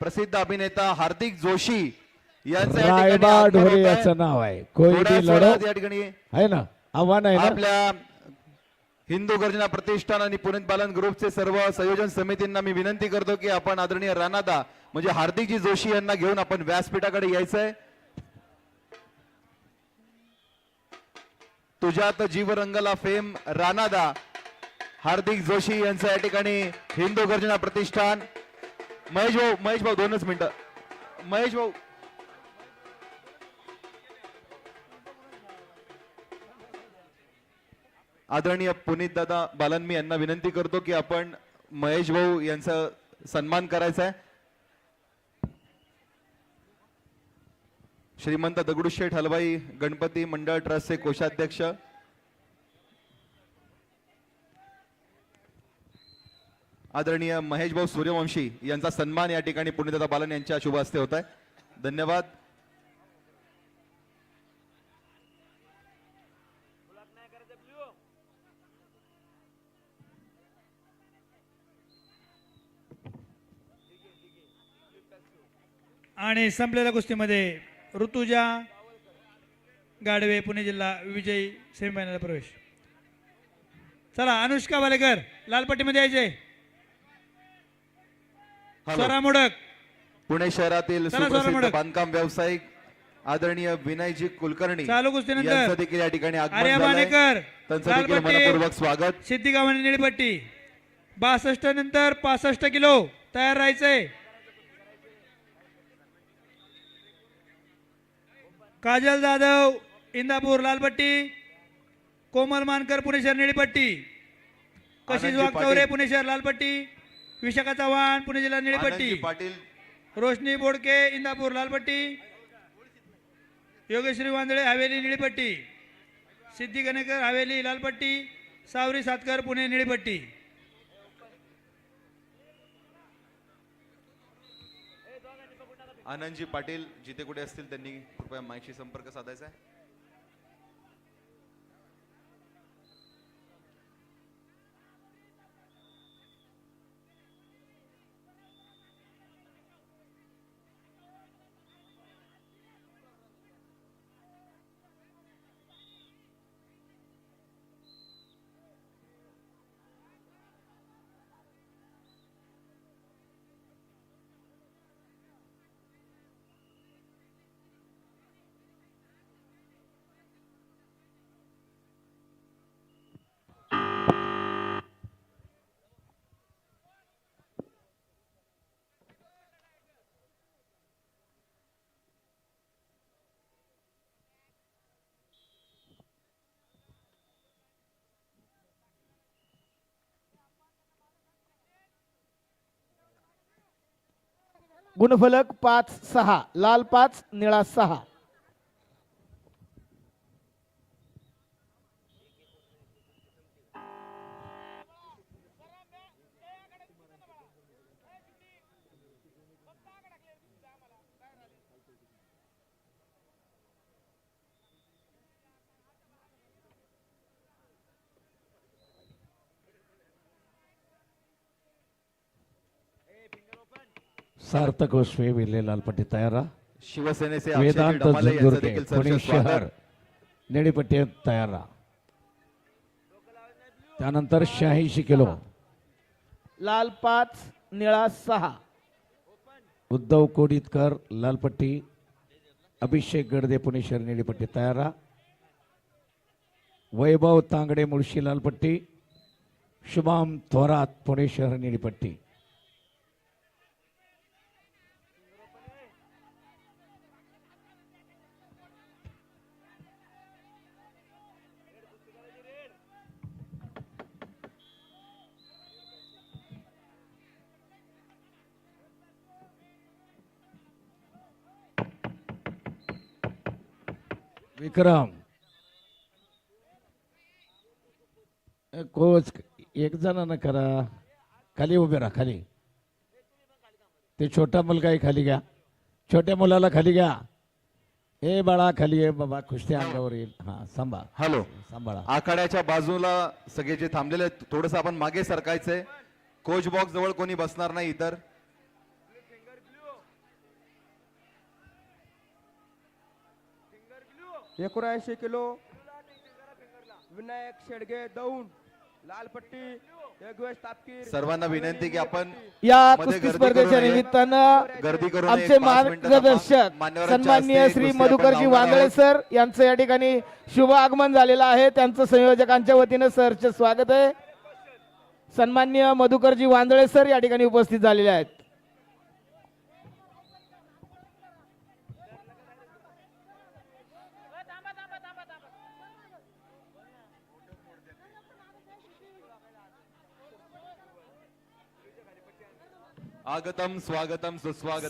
प्रसिद्ध अभिनेता हार्दिक जोशी यांचं ढोरे आहे. याचं नाव आहे. या ठिकाणी. आहे ना? आव्हान आहे आपल्या हिंदू गर्जना प्रतिष्ठान आणि पुणे बालन ग्रुपचे सर्व संयोजन समितींना मी विनंती करतो की आपण आदरणीय राणादा म्हणजे हार्दिकजी जोशी यांना घेऊन आपण व्यासपीठाकडे यायचंय. तुझ्यात जीव रंगला फेम राणादा हार्दिक जोशी यांचं या ठिकाणी हिंदू गर्जना प्रतिष्ठान. महेश भाऊ महेश भाऊ दोनच मिनिटं. महेश भाऊ. आदरणीय पुनीत दादा बालनमी यांना विनंती करतो की आपण महेश भाऊ यांचा सन्मान करायचा आहे. श्रीमंत दगडूशेठ हलवाई गणपती मंडळ ट्रस्टचे कोषाध्यक्ष आदरणीय महेश भाऊ सूर्यवंशी यांचा सन्मान या ठिकाणी पुण्यदादा बालन यांच्या शुभ हस्ते होत आहे. धन्यवाद. आणि संपलेल्या कुस्तीमध्ये ऋतुजा गाडवे पुणे जिल्हा विजयी सेमीफायनल प्रवेश. चला अनुष्का वालेकर लालपट्टीमध्ये यायचे. हॅलो. स्वरा मोडक पुणे शहरातील सुप्रसिद्ध. बांधकाम व्यावसायिक आदरणीय विनयजी कुलकर्णी चालू कुस्तीनंतर यांचं देखील या ठिकाणी मनपूर्वक स्वागत. सिद्धिगावाने निळपट्टी बासष्ट नंतर पासष्ट किलो. तयार राहायचंय. काजल जाधव इंदापूर लालपट्टी कोमल मानकर पुणे शहर निळीपट्टी वाघचौरे पाटील. पुणे शहर लालपट्टी विशाखा चव्हाण पुणे जिल्हा निळीपट्टी पाटील. रोशनी बोडके इंदापूर लालपट्टी योगेश्वरी वांदळे हवेली निळीपट्टी सिद्धी गणेकर हवेली लालपट्टी सावरी सातकर पुणे निळीपट्टी आनंदजी पाटील जिथे कुठे असतील त्यांनी कृपया माईशी संपर्क साधायचा आहे. गुणफलक पाच सहा लाल पाच निळा सहा. सार्थक ओसवे विले लालपट्टी तयारा. शिवसेनेचे अक्षयजी वेदांत देखील पुणे. शहर निळीपट्टी तयारा. त्यानंतर शहाऐंशी किलो. लाल पाच निळा सहा. उद्धव कोडितकर लालपट्टी. अभिषेक गडदे पुणे शहर निळीपट्टी तयारा. वैभव तांगडे मुळशी लालपट्टी. शुभम थोरात पुणे शहर निळीपट्टी विक्रम. कोच एक जणांना करा. खाली उभे राहा खाली. ते छोटा मुलगा आहे खाली घ्या. छोट्या मुलाला खाली घ्या. ए बाळा खाली आहे बाबा कुस्ती अंगावर येईल. हा सांभाळ. हॅलो. सांभाळा. आखाड्याच्या बाजूला सगळे जे थांबलेले आहेत थोडस आपण मागे सरकायचंय. कोच बॉक्स जवळ कोणी बसणार नाही इतर. एकोणऐंशी किलो विनायक शेडगे दौंड लाल पट्टी योगेश तापकीर सर्वांना विनंती की आपण या कुस्ती स्पर्धेच्या. निमित्तानं गर्दी करू नये. आमचे मार्गदर्शक सन्माननीय श्री मधुकरजी आहोत. सर यांचं या ठिकाणी शुभ आगमन झालेलं आहे त्यांचं संयोजकांच्या वतीनं सरचे स्वागत आहे सन्माननीय मधुकरजी वांदळे सर या ठिकाणी उपस्थित झालेले आहेत आगतम स्वागतम सुस्वागतम